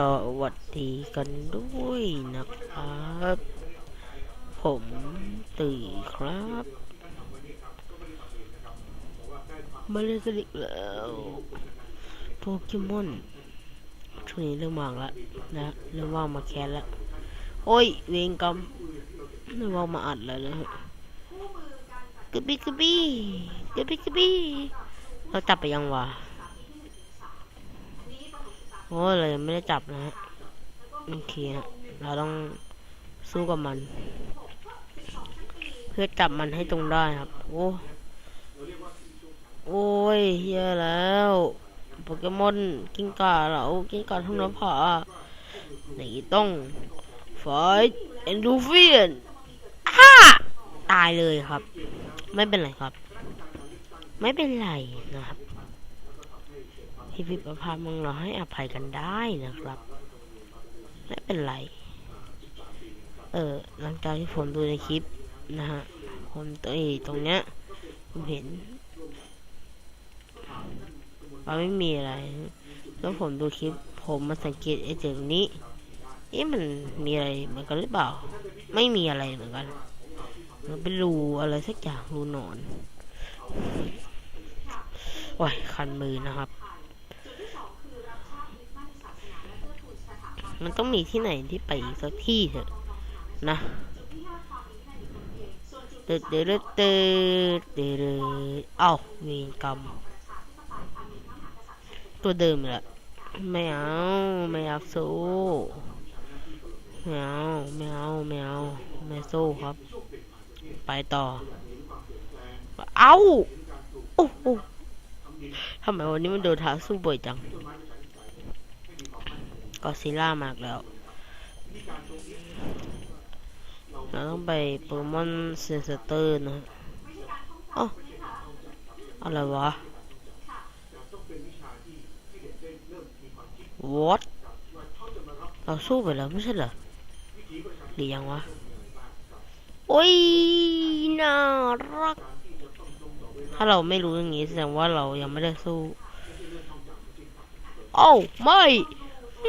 สวัสดีกันด้วยนะครับ ผมตื่นครับมาเล่นกันอีกแล้วโปเกมอนช่วงนี้เริ่มว่างแล้วนะเริ่มว่างมาแคสแล้วโอ้ย เวงกรรมเริ่มว่างมาอัดแล้วนะฮะกระบี่กระบี่กระบี่กระบี่เราจับไปยังวะ โอ้ยเรายังไม่ได้จับนะฮะโอเคฮะเราต้องสู้กับมัน เพื่อจับมันให้ตรงได้ครับ โอ้โอ้ยเฮียแล้วโปเกมอนกิ้งก่าเหรากิ้งก่าทุ่งนภานี่ต้องไฟเอนดูเฟียนฮ่าตายเลยครับ ไม่เป็นไรครับ ไม่เป็นไรนะครับ ที่พิประพามึงเราให้อภัยกันได้นะครับ ไม่เป็นไร เออหลังจากที่ผมดูในคลิปนะฮะผมตัวเองตรงเนี้ยผมเห็นว่าไม่มีอะไร แล้วผมดูคลิป ผมมาสังเกตไอ้จุดนี้เอ๊ะมันมีอะไรเหมือนกันหรือเปล่า ไม่มีอะไรเหมือนกันมันเป็นรูอะไรสักอย่างรูนอนโอ้ยคันมือนะครับ มันต้องมีที่ไหนที่ไปอีกสักที่เถอะนะเดือดเดือดเดือดเดือดเดือดเอ้าเวรกรรมตัวเดิมแหละไม่เอาไม่อยากสู้ไม่เอาไม่เอาไม่เอาไม่สู้ครับ ไปต่อ เอาโอ้โหทำไมวันนี้มันโดนท้าสู้บ่อยจัง ก็ซิล่ามากแล้ว เราต้องไปโปเกมอนเซนเซเตอร์นะอ๋ออะไรวะ what เราสู้ไปแล้วไม่ใช่เหรอหรือยังวะ โอ้ย น่ารัก ถ้าเราไม่รู้อย่างนี้แสดงว่าเรายังไม่ได้สู้ โอ้าไม่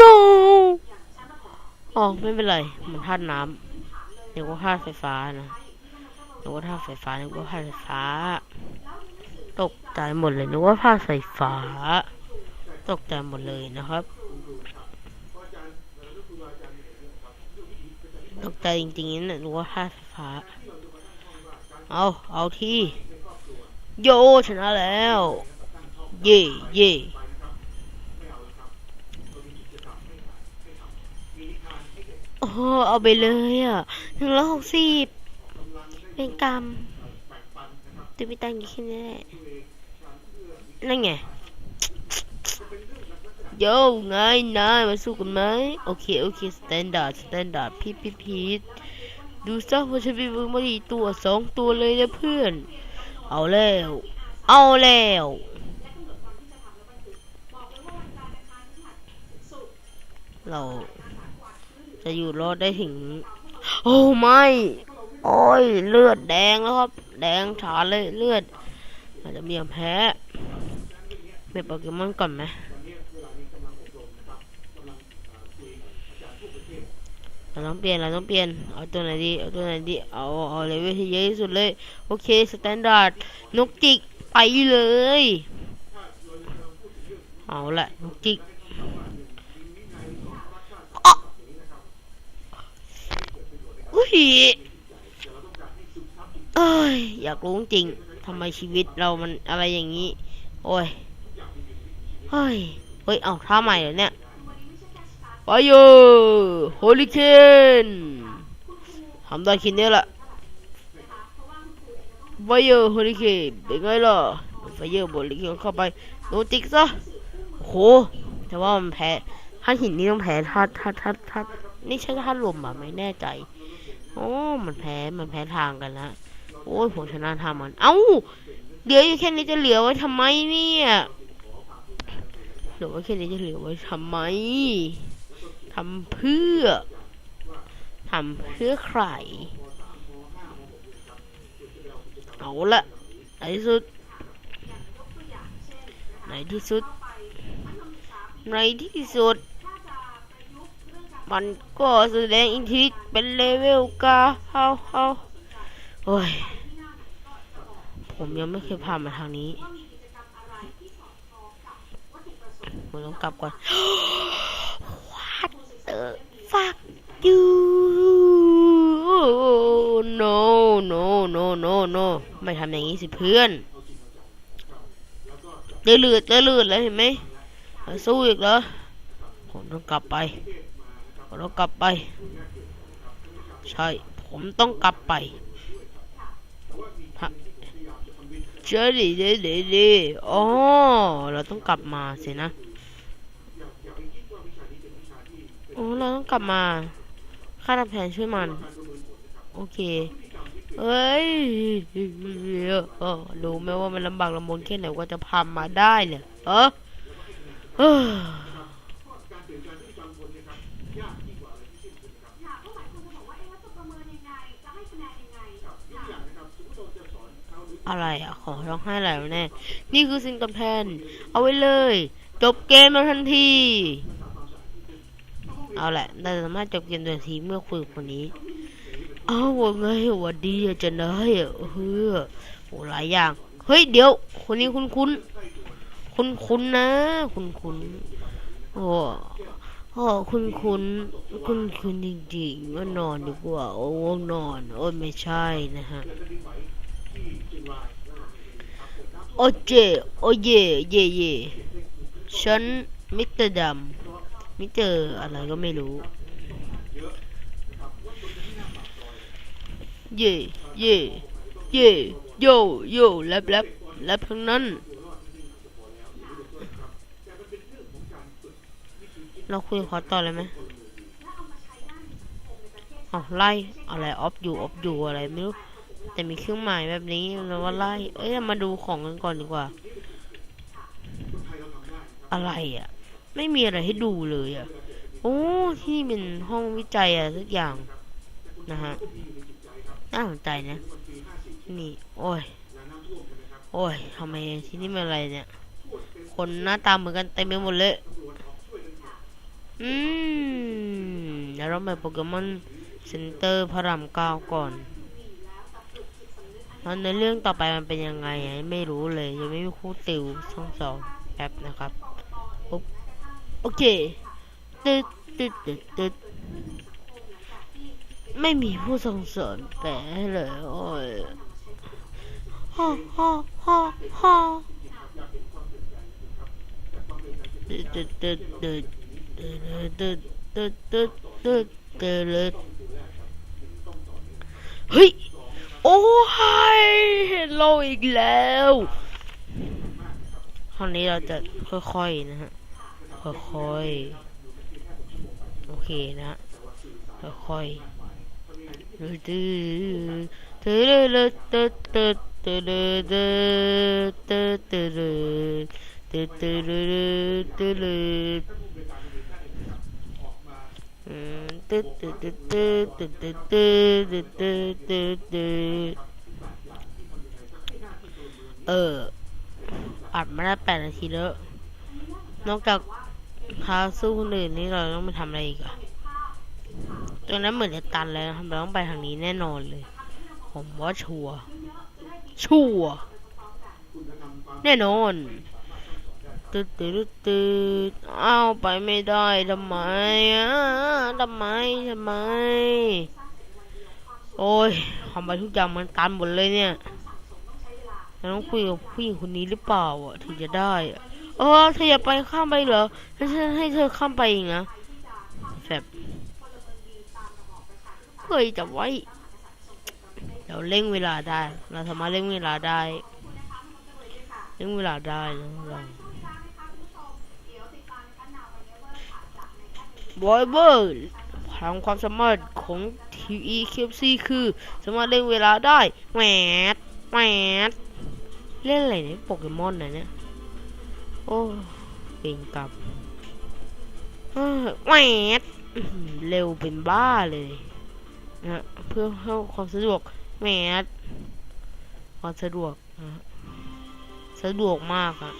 no อ๋อไม่เป็นไร มันธาน้ำเดี๋ยวก็ธาไฟฟ้านะเดี๋ยวก็ธาไฟฟ้าเดี๋ยวก็ธาไฟฟ้า ตกใจหมดเลยนึกว่าธาไฟฟ้า ตกใจหมดเลยนะครับ ตกใจจริงๆนี่นะนึกว่าธาไฟฟ้า เอาเอาที่ โยชนะแล้ว เย่เย่ โอ้เอาไปเลยอะหนึ่งร้อยหกสิบเป็นกรรมตัวมีตังกี่แค่นี้แหละนั่นไงโยไงนายมาสู้กันไหมโอเค โอเคสแตนดาร์ดสแตนดาร์ดพีพีพีดูซะว่าฉันเป็นมือมาดีตัวสองตัวเลยนะเพื่อน เอาแล้ว เอาแล้วเรา จะอยู่รอดได้ถึง โอ้ไม่ โอ้ยเลือดแดงแล้วครับ แดงฉานเลยเลือด อาจจะมีแพ้เม็ดโปเกมอนก่อนไหมเราต้องเปลี่ยนเราต้องเปลี่ยน เอาตัวไหนดีเอาตัวไหนดีเอาเอาเลเวลที่เยอะที่สุดเลย โอเคสแตนดาร์ดนกจิกไปเลย เอาละนกจิก อุ้ย เอ้ยอยากรู้จริงทำไมชีวิตเรามันอะไรอย่างนี้ โอ้ยเฮ้ยเฮ้ย เอาท่าใหม่เหรอเนี่ยไปโยโฮลิเคนทำได้คิดนี้แหละไฟเยอร์โฮลิเคนเป็นไงล่ะไฟเยอร์โฮลิเคนเข้าไปโดนจิกซะโอ้โหแต่ว่ามันแพ้ถ้าหินนี่ต้องแพ้ถ้าถ้าถ้าถ้านี่ใช่ถ้าลมอะไม่แน่ใจ โอ้ มันแพ้ มันแพ้ทางกันแล้วโอ้ยผมชนะทางมัน เอ้าเหลืออยู่แค่นี้จะเหลือไว้ทำไมเนี่ยเหลือไว้แค่นี้จะเหลือไว้ทำไมทำเพื่อทำเพื่อใคร เอาละในที่สุด ในที่สุด ในที่สุด มันก็แสดงอินทิเป็นเลเวลเก้าเอาเอาโอ้ย ผมยังไม่เคยผ่านมาทางนี้ผมต้องกลับก่อน What the fuck you no no no no no ไม่ทำอย่างนี้สิเพื่อนเดือดเลือดเดือดเลือดแล้วเห็นไหมมาสู้อีกเหรอผมต้องกลับไป ผมต้องกลับไป ใช่ ผมต้องกลับไปฮะเจอดีดีดีดีอ๋อเราต้องกลับมาสินะโอ้เราต้องกลับมาค่าทำแผนช่วยมัน โอเคเอ้ยเออรู้ไหมว่ามันลำบากลำบนแค่ไหนกว่าจะพามาได้เนี่ยเออ อะไรอะขอร้องไห้อะไรวแน่ นี่คือสิ่งตอบแทนเอาไว้เลย จบเกมแล้วทันที เอาแหละเราสามารถจบเกมโดยทีเมื่อคุยกับคนนี้ เอ้าว่าไงวัดดีจารย์นายอะเฮ้อโหหลายอย่าง เฮ้ยเดี๋ยว คนนี้คุ้นคุ้นคุ้นคุ้นนะ คุ้นคุ้นโอ้โอ้คุ้นคุ้นคุ้นคุ้นจริงๆว่านอนดีกว่า โอ้นอน โอ้ไม่ใช่นะฮะ โอเจโอเยเยเยฉันมิสเตอร์ดำมิสเตอร์อะไรก็ไม่รู้ เย่เย่เย่โยโยแลบแลบแลบทั้งนั้น เราคุยขอต่อเลยไหมเอไล่อะไรออฟอยู่ออฟอยู่อะไรไม่รู้ แต่มีเครื่องหมายแบบนี้เราว่าไล่ เอ้ยมาดูของกันก่อนดีกว่า อะไรอะ ไม่มีอะไรให้ดูเลยอะ โอ้ที่นี่เป็นห้องวิจัยอะไรสักอย่าง นะฮะ น่าสนใจนะ นี่ โอ้ย โอ้ยทำไมที่นี่มันอะไรเนี่ย คนหน้าตาเหมือนกันเต็มไปหมดเลย อืมแล้วเราไปโปเกมอนเซ็นเตอร์พระรามเก้าก่อน แล้วในเรื่องต่อไปมันเป็นยังไงไม่รู้เลยยังไม่มีคู่ติวช่องสองแอปนะครับปุ๊บโอเคตึ๊ดตึ๊ดตึ๊ดตึ๊ดไม่มีผู้ส่งเสริมแปลเลยโอ้ยฮ่าฮ่าฮ่าฮ่าตึ๊ดตึ๊ดตึ๊ดตึ๊ดตึ๊ดตึ๊ดตึ๊ดตึ๊ดตึ๊ดตึ๊ดเฮ้ยโอ้ นโลอีกแล้วคราวนี้เราจะค่อยๆนะฮะ ค่อยๆ โอเคนะค่อยๆตื้อตื้อตื้อตื้อตื้อตื้อตื้อตื้อตื้อตื้อตื้อตื้อตื้อตื้อตื้อตื้ออืมตื้อตื้อตื้อตื้อตื้อตื้อตื้อตื้อตื้อตื้อ เออ อัดมาได้แปดนาทีแล้ว นอกจากพาสู้คนอื่นนี่เราต้องไปทำอะไรอีกอะตรงนั้นเหมือนจะตันแล้วนะครับเราต้องไปทางนี้แน่นอนเลย ผมว่าชัว ชัว แน่นอนตืดตืดตืดอ้าวไปไม่ได้ทำไมอะทำไมทำไม โอ้ยทำไปทุกอย่างมันตันหมดเลยเนี่ย เราต้องคุยกับผู้หญิงคนนี้หรือเปล่าอะถึงจะได้อะเออเธออย่าไปข้ามไปเหรอให้ฉันให้เธอข้ามไปเองนะแบบเฮ้ยจะไว้เราเร่งเวลาได้ เราสามารถเร่งเวลาได้เร่งเวลาได้นะเราบอยเบอร์พลังความสามารถของทีวีเคฟซีคือ สามารถเร่งเวลาได้แหวดแหวด เล่นอะไรเนี่ยโปเกมอนนะเนี่ย โอ้เป็นกับแหวดเร็วเป็นบ้าเลยนะเพื่อให้ความสะดวกแหวดความสะดวกนะฮะสะดวกมากอะ